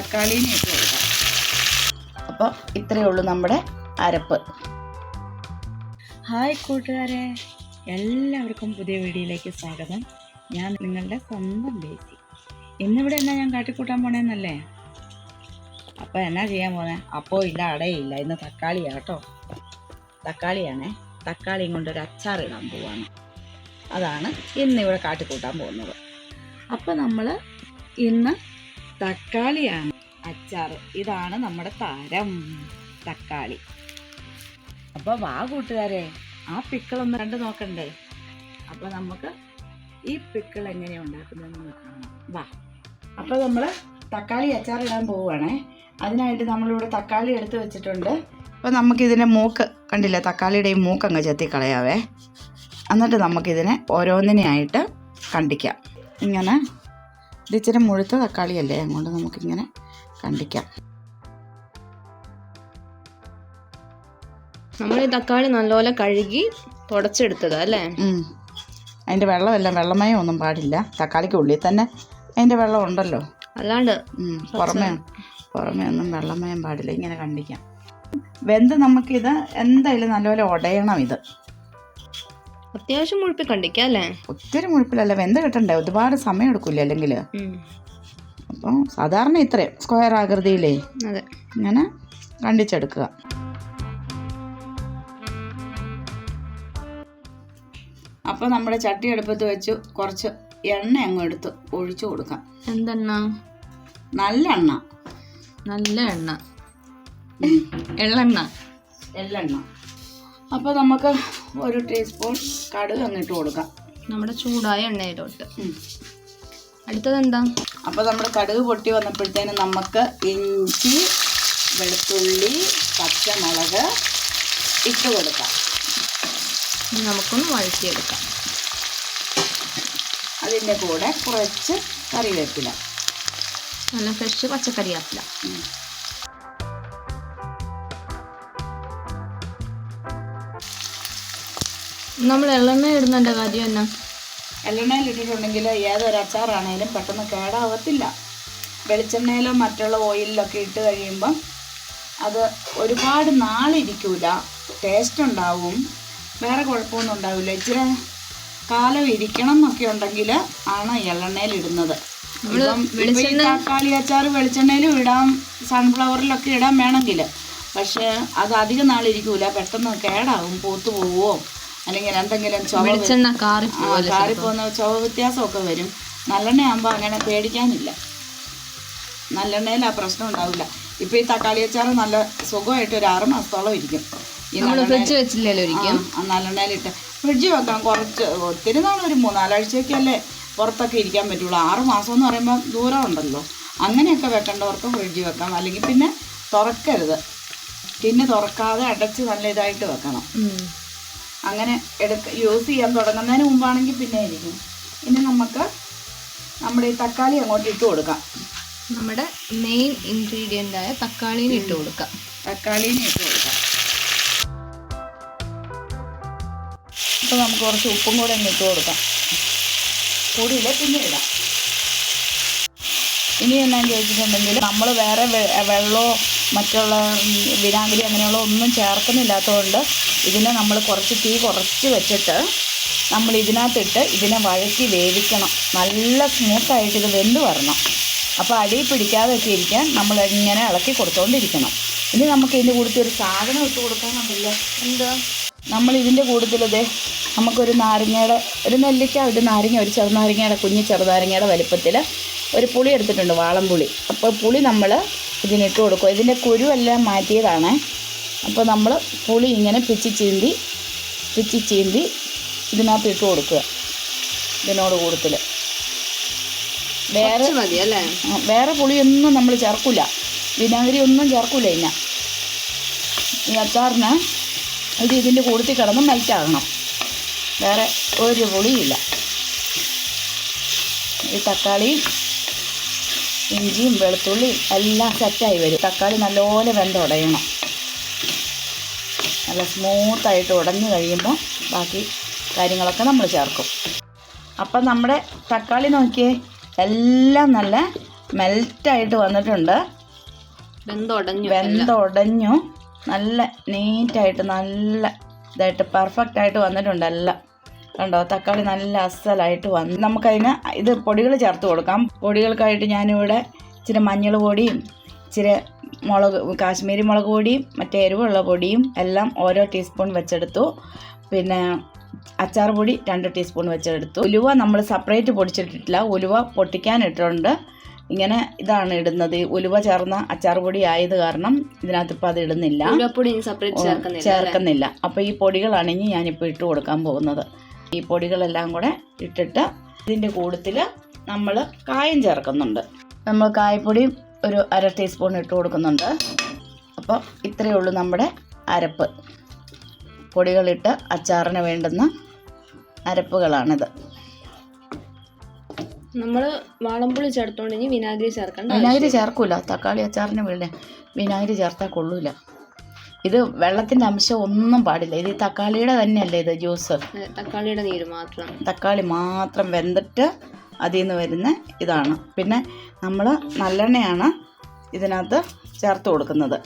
തക്കാളിയും ഇട്ട് കൊടുക്കാം അപ്പോൾ ഇത്രയേ ഉള്ളൂ നമ്മുടെ അരപ്പ്. ഹായ് കൂട്ടുകാരെ എല്ലാവർക്കും പുതിയ വീഡിയോയിലേക്ക് സ്വാഗതം. ഞാൻ നിങ്ങളുടെ സ്വന്തം ബേസി. ഇന്നിവിടെ എന്നാ ഞാൻ കാട്ടിക്കൂട്ടാൻ പോണേന്നല്ലേ? അപ്പോൾ എന്നാ ചെയ്യാൻ പോകുന്നത് അപ്പോൾ ഇല്ല അടയില്ല ഇന്ന് തക്കാളിയാണ് കേട്ടോ. തക്കാളിയാണേ. തക്കാളിയും കൊണ്ട് ഒരു അച്ചാർ ഇടാൻ പോവാണ്. അതാണ് ഇന്നിവിടെ കാട്ടിക്കൂട്ടാൻ പോകുന്നത്. അപ്പോൾ നമ്മൾ ഇന്ന് തക്കാളിയാണ്. അച്ചാർ ഇതാണ് നമ്മുടെ താരം തക്കാളി. അപ്പോൾ വാ കൂട്ടുകാരെ ആ പിക്കിളൊന്ന് കണ്ട് നോക്കണ്ടേ? അപ്പോൾ നമുക്ക് ഈ പിക്കിൾ എങ്ങനെയാണ് ഉണ്ടാക്കുന്നതെന്ന് കാണാം. വാ. അപ്പോൾ നമ്മൾ തക്കാളി അച്ചാർ ഇടാൻ പോവുകയാണേ. അതിനായിട്ട് നമ്മളിവിടെ തക്കാളി എടുത്ത് വെച്ചിട്ടുണ്ട്. അപ്പോൾ നമുക്കിതിന്റെ മൂക്ക് കണ്ടില്ല? തക്കാളിയുടെ മൂക്ക് അങ്ങ് ചെത്തി കളയാവേ. എന്നിട്ട് നമുക്കിതിനെ ഓരോന്നിനെയായിട്ട് കണ്ടിക്കാം. ഇങ്ങനെ ഇത് ഇച്ചിരി മുഴുത്ത തക്കാളിയല്ലേ? അതുകൊണ്ട് നമുക്കിങ്ങനെ കണ്ടിക്കാം. നമ്മൾ ഈ തക്കാളി നല്ലപോലെ കഴുകി തുടച്ചെടുത്തതാ അല്ലേ? അതിന്റെ അതിന്റെ വെള്ളമെല്ലാം വെള്ളമയം ഒന്നും പാടില്ല. തക്കാളിക്ക് ഉള്ളിൽ തന്നെ അതിന്റെ വെള്ളം ഉണ്ടല്ലോ. അല്ലാണ്ട്. പുറമേ പുറമേ ഒന്നും വെള്ളമയം പാടില്ല. ഇങ്ങനെ കണ്ടിക്കാം. വെന്ത് നമുക്കിത് എന്തായാലും നല്ലപോലെ ഉടയണം ഇത്. അത്യാവശ്യം മുഴുപ്പി കണ്ടിക്കാം അല്ലേ? ഒത്തിരി മുഴുപ്പിലല്ല വെന്ത കിട്ടണ്ടേ? ഒരുപാട് സമയം എടുക്കില്ല അല്ലെങ്കിൽ. അപ്പം സാധാരണ ഇത്രയും സ്ക്വയർ ആകൃതിയിലേ. അതെ. ഇങ്ങനെ കണ്ടിച്ചെടുക്കുക. അപ്പോൾ നമ്മുടെ ചട്ടി അടുപ്പത്ത് വെച്ച് കുറച്ച് എണ്ണ അങ്ങ് എടുത്ത് ഒഴിച്ചു കൊടുക്കാം. എന്തെണ്ണ? നല്ല എണ്ണ. നല്ല എണ്ണ. എള്ളെണ്ണ. എള്ളെണ്ണ. അപ്പോൾ നമുക്ക് ഒരു ടീസ്പൂൺ കടുക് അങ്ങിട്ട് കൊടുക്കാം. നമ്മുടെ ചൂടായ എണ്ണയിലോട്ട്. അടുത്തത് എന്താ അപ്പോൾ നമ്മുടെ കടുക് പൊട്ടി വന്നപ്പോഴത്തേനും നമുക്ക് ഇഞ്ചി വെളുത്തുള്ളി പച്ചമുളക് ഇട്ട് കൊടുക്കാം. നമുക്കൊന്ന് വഴറ്റിയെടുക്കാം. അതിന്റെ കൂടെ കുറച്ച് കറിവേപ്പില. നല്ല ഫ്രഷ് പച്ചക്കറി നമ്മൾ എള്ളെണ്ണ ഇടുന്നതിന്റെ കാര്യം എന്നാ? എള്ളെണ്ണയിൽ ഇട്ടിട്ടുണ്ടെങ്കിൽ ഏതൊരു അച്ചാറാണേലും പെട്ടെന്ന് കേടാവത്തില്ല. വെളിച്ചെണ്ണയിലോ മറ്റുള്ള ഓയിലിലൊക്കെ ഇട്ട് കഴിയുമ്പം അത് ഒരുപാട് നാളിരിക്കൂല. ടേസ്റ്റ് ഉണ്ടാവും. വേറെ കുഴപ്പമൊന്നും ഉണ്ടാവില്ല. ഇച്ചിരി കാലം ഇരിക്കണം എന്നൊക്കെ ഉണ്ടെങ്കിൽ ആണ് എള്ളെണ്ണയിൽ ഇടുന്നത്. തക്കാളി അച്ചാർ വെളിച്ചെണ്ണയിലും ഇടാം സൺഫ്ലവറിലൊക്കെ ഇടാൻ വേണമെങ്കിൽ. പക്ഷേ അത് അധികം നാളിരിക്കൂല. പെട്ടെന്ന് കേടാവും പൂത്തു പോവോ. അല്ലെങ്കിൽ എന്തെങ്കിലും ചുവ കാറിപ്പോകുന്ന ചുവ വ്യത്യാസമൊക്കെ വരും. നല്ലെണ്ണ ആകുമ്പോൾ അങ്ങനെ പേടിക്കാനില്ല. നല്ലെണ്ണയിൽ ആ പ്രശ്നം ഉണ്ടാവില്ല. ഇപ്പം ഈ തക്കാളി അച്ചാർ നല്ല സുഖമായിട്ട് ഒരു ആറ് മാസത്തോളം ഇരിക്കും. ഈ ഫ്രിഡ്ജ് വെച്ചില്ലല്ലോ ഒരിക്കലും ആ നല്ലെണ്ണയിലിട്ട് ഫ്രിഡ്ജ് വെക്കാം. കുറച്ച് ഒത്തിരി നാൾ ഒരു മൂന്നാലാഴ്ചയൊക്കെയല്ലേ പുറത്തൊക്കെ ഇരിക്കാൻ പറ്റുള്ളൂ. ആറ് മാസം എന്ന് പറയുമ്പോൾ ദൂരം ഉണ്ടല്ലോ. അങ്ങനെയൊക്കെ വെക്കേണ്ടവർക്ക് ഫ്രിഡ്ജ് വെക്കാം. അല്ലെങ്കിൽ പിന്നെ തുറക്കരുത്. പിന്നെ തുറക്കാതെ അടച്ച് നല്ല ഇതായിട്ട് വെക്കണം. അങ്ങനെ എടുക്ക യൂസ് ചെയ്യാൻ തുടങ്ങുന്നതിന് മുമ്പാണെങ്കിൽ പിന്നെ ഇരിക്കും ഇനി നമുക്ക് നമ്മുടെ ഈ തക്കാളി അങ്ങോട്ട് ഇട്ട് കൊടുക്കാം. നമ്മുടെ മെയിൻ ഇൻഗ്രീഡിയന്റ് ആയ തക്കാളിന് ഇട്ട് കൊടുക്കാം. തക്കാളീനെ ഇട്ട് കൊടുക്കാം. ഇപ്പോൾ നമുക്ക് കുറച്ച് ഉപ്പും കൂടെ ഇട്ട് കൊടുക്കാം. കൂടിയില്ല പിന്നെ ഇടാം. ഇനി എന്നാന്ന് ചോദിച്ചിട്ടുണ്ടെങ്കിൽ നമ്മൾ വേറെ വെള്ളമോ മറ്റുള്ള വിനാഗിരി അങ്ങനെയുള്ള ഒന്നും ചേർക്കുന്നില്ലാത്തതുകൊണ്ട് ഇതിനെ നമ്മൾ കുറച്ച് തീ കുറച്ച് വെച്ചിട്ട് നമ്മൾ ഇതിനകത്തിട്ട് ഇതിനെ വഴറ്റി വേവിക്കണം. നല്ല സ്മൂത്തായിട്ട് ഇത് വെന്ത് വരണം. അപ്പോൾ അടി പിടിക്കാതൊക്കെ ഇരിക്കാൻ നമ്മൾ ഇങ്ങനെ ഇളക്കി കൊടുത്തുകൊണ്ടിരിക്കണം ഇനി നമുക്ക് ഇതിന്റെ കൂട്ടത്തിൽ ഒരു സാധനം ഇട്ട് കൊടുക്കാനുണ്ടല്ലോ എന്താ? നമ്മൾ ഇതിന്റെ കൂടുതൽ ഇതേ നമുക്കൊരു നാരങ്ങയുടെ ഒരു നെല്ലിക്ക ഒരു നാരങ്ങ ഒരു ചെറുനാരങ്ങയുടെ കുഞ്ഞ് ചെറുനാരങ്ങയുടെ വലിപ്പത്തിൽ ഒരു പുളി എടുത്തിട്ടുണ്ട് വാളംപുളി. അപ്പോൾ പുളി നമ്മൾ ഇതിനിട്ട് കൊടുക്കും. ഇതിന്റെ കുരുവെല്ലാം മാറ്റിയതാണ്. അപ്പോൾ നമ്മൾ പുളി ഇങ്ങനെ പിച്ചി ചീന്തി പിച്ചി ചീന്തി ഇതിനകത്ത് ഇട്ട് കൊടുക്കുക ഇതിനോട് കൂടുതൽ. വേറെ വേറെ പുളിയൊന്നും നമ്മൾ ചേർക്കില്ല വിനാഗിരി ഒന്നും ചേർക്കില്ല ഇന്ന. ഈ അച്ചാറിന് ഇത് ഇതിന്റെ കൂടുതൽ കിടന്ന് മെൽറ്റാകണം വേറെ ഒരു പുളിയില്ല. ഈ തക്കാളിയും ഇഞ്ചിയും വെളുത്തുള്ളിയും എല്ലാം സെറ്റായി വരും. തക്കാളി നല്ലപോലെ വെന്തുടയണം നല്ല സ്മൂത്തായിട്ട് ഉടഞ്ഞു കഴിയുമ്പോൾ ബാക്കി കാര്യങ്ങളൊക്കെ നമ്മൾ ചേർക്കും. അപ്പം നമ്മുടെ തക്കാളി നോക്കിയേ എല്ലാം നല്ല മെൽറ്റായിട്ട് വന്നിട്ടുണ്ട്. വെന്തുടഞ്ഞു വെന്തുടഞ്ഞു. നല്ല നീറ്റായിട്ട് നല്ല ഇതായിട്ട് പെർഫെക്റ്റ് ആയിട്ട് വന്നിട്ടുണ്ട് എല്ലാം. കണ്ടോ തക്കാളി നല്ല അസലായിട്ട് വന്നു. നമുക്കതിന് ഇത് പൊടികൾ ചേർത്ത് കൊടുക്കാം. പൊടികൾക്കായിട്ട് ഞാനിവിടെ ഇച്ചിരി മഞ്ഞൾ പൊടിയും ഇച്ചിരി മുളക് കാശ്മീരി മുളക് പൊടിയും മറ്റേ എരിവുള്ള പൊടിയും എല്ലാം ഓരോ ടീസ്പൂൺ വെച്ചെടുത്തു. പിന്നെ അച്ചാർ പൊടി രണ്ട് ടീസ്പൂൺ വെച്ചെടുത്തു. ഉലുവ നമ്മൾ സെപ്പറേറ്റ് പൊടിച്ചിട്ടിട്ടില്ല. ഉലുവ പൊട്ടിക്കാനിട്ടുണ്ട് ഇങ്ങനെ ഇതാണ് ഇടുന്നത്. ഈ ഉലുവ ചേർന്ന അച്ചാർ പൊടി ആയത് കാരണം ഇതിനകത്ത് ഇപ്പം അത് ഇടുന്നില്ല. സെപ്പറേറ്റ് ചേർക്കുന്നില്ല അപ്പോൾ ഈ പൊടികളാണ് ഇനി ഞാനിപ്പോൾ ഇട്ട് കൊടുക്കാൻ പോകുന്നത്. ഈ പൊടികളെല്ലാം കൂടെ ഇട്ടിട്ട് ഇതിന്റെ കൂട്ടത്തിൽ നമ്മൾ കായം ചേർക്കുന്നുണ്ട്. നമ്മൾ കായപ്പൊടി ഒരു അര ടീസ്പൂൺ ഇട്ട് കൊടുക്കുന്നുണ്ട്. അപ്പോൾ ഇത്രയേ ഉള്ളൂ നമ്മുടെ അരപ്പ്. പൊടികളിട്ട് അച്ചാറിന് വേണ്ടുന്ന അരപ്പുകളാണിത്. നമ്മൾ വാളംപുളി ചേർത്തോണ്ട് ഇനി വിനാഗിരി ചേർക്കണം വിനാഗിരി ചേർക്കൂല. തക്കാളി അച്ചാറിന് വേണ്ട. വിനാഗിരി ചേർത്താൽ കൊള്ളൂല. ഇത് വെള്ളത്തിന്റെ അംശം ഒന്നും പാടില്ല. ഇത് തക്കാളിയുടെ തന്നെയല്ലേ ഇത് ജ്യൂസ്? തക്കാളിയുടെ നീര് മാത്രം. തക്കാളി മാത്രം വെന്തിട്ട് അതിൽ നിന്ന് വരുന്ന ഇതാണ്. പിന്നെ നമ്മൾ നല്ലെണ്ണയാണ് ഇതിനകത്ത് ചേർത്ത് കൊടുക്കുന്നത്.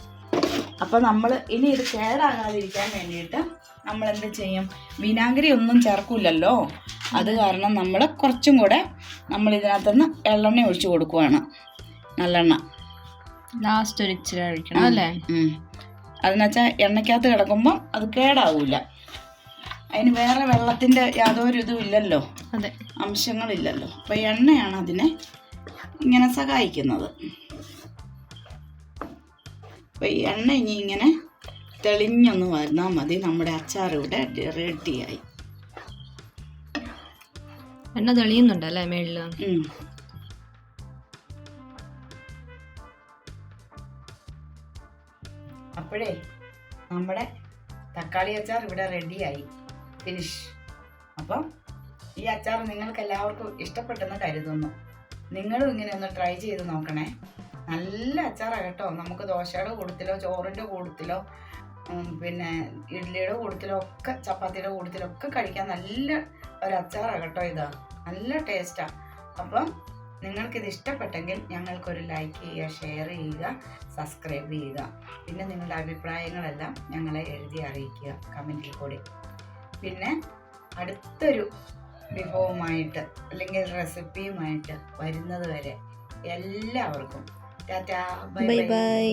അപ്പോൾ നമ്മൾ ഇനി ഇത് കേടാകാതിരിക്കാൻ വേണ്ടിയിട്ട് നമ്മൾ എന്ത് ചെയ്യും? വിനാഗിരി ഒന്നും ചേർക്കില്ലല്ലോ അത് കാരണം നമ്മൾ കുറച്ചും കൂടെ നമ്മൾ ഇതിനകത്തുനിന്ന് എള്ളെണ്ണ ഒഴിച്ചു കൊടുക്കുവാണ്. നല്ലെണ്ണ. ലാസ്റ്റ് ഒരു ഇച്ചിരി ഒഴിക്കണം അല്ലേ. അതിനുവെച്ചാൽ എണ്ണയ്ക്കകത്ത് കിടക്കുമ്പം അത് കേടാവൂല. അതിന് വേറെ വെള്ളത്തിന്റെ യാതൊരു ഇതും ഇല്ലല്ലോ. അതെ. അംശങ്ങളില്ലല്ലോ. അപ്പോൾ എണ്ണയാണ് അതിനെ ഇങ്ങനെ സഹായിക്കുന്നത്. അപ്പോൾ ഈ എണ്ണ ഇനി ഇങ്ങനെ തെളിഞ്ഞൊന്ന് വന്നാൽ മതി. നമ്മുടെ അച്ചാർ ഇവിടെ റെഡിയായി. എണ്ണ തെളിയുന്നുണ്ടല്ലേ മേളിൽ അപ്പോഴേ നമ്മുടെ തക്കാളി അച്ചാർ ഇവിടെ റെഡിയായി. ഫിനിഷ് അപ്പം ഈ അച്ചാർ നിങ്ങൾക്ക് എല്ലാവർക്കും ഇഷ്ടപ്പെട്ടെന്ന് കരുതുന്നു. നിങ്ങളും ഇങ്ങനെ ഒന്ന് ട്രൈ ചെയ്ത് നോക്കണേ. നല്ല അച്ചാറാണ് കേട്ടോ. നമുക്ക് ദോശയുടെ കൂടത്തിലോ ചോറിന്റെ കൂടത്തിലോ പിന്നെ ഇഡ്ഡലിയുടെ കൂടത്തിലോ ഒക്കെ ചപ്പാത്തിയുടെ കൂടത്തിലോ ഒക്കെ കഴിക്കാൻ നല്ല ഒരു അച്ചാറാണ് കേട്ടോ ഇത്. നല്ല ടേസ്റ്റാണ് അപ്പം നിങ്ങൾക്കിത് ഇഷ്ടപ്പെട്ടെങ്കിൽ ഞങ്ങൾക്കൊരു ലൈക്ക് ചെയ്യുക ഷെയർ ചെയ്യുക സബ്സ്ക്രൈബ് ചെയ്യുക. പിന്നെ നിങ്ങളുടെ അഭിപ്രായങ്ങളെല്ലാം ഞങ്ങളെ എഴുതി അറിയിക്കുക കമന്റിൽ കൂടി. പിന്നെ അടുത്തൊരു വിഭവമായിട്ട് അല്ലെങ്കിൽ റെസിപ്പിയുമായിട്ട് വരുന്നത് വരെ എല്ലാവർക്കും ടാറ്റാ ബൈ ബൈ.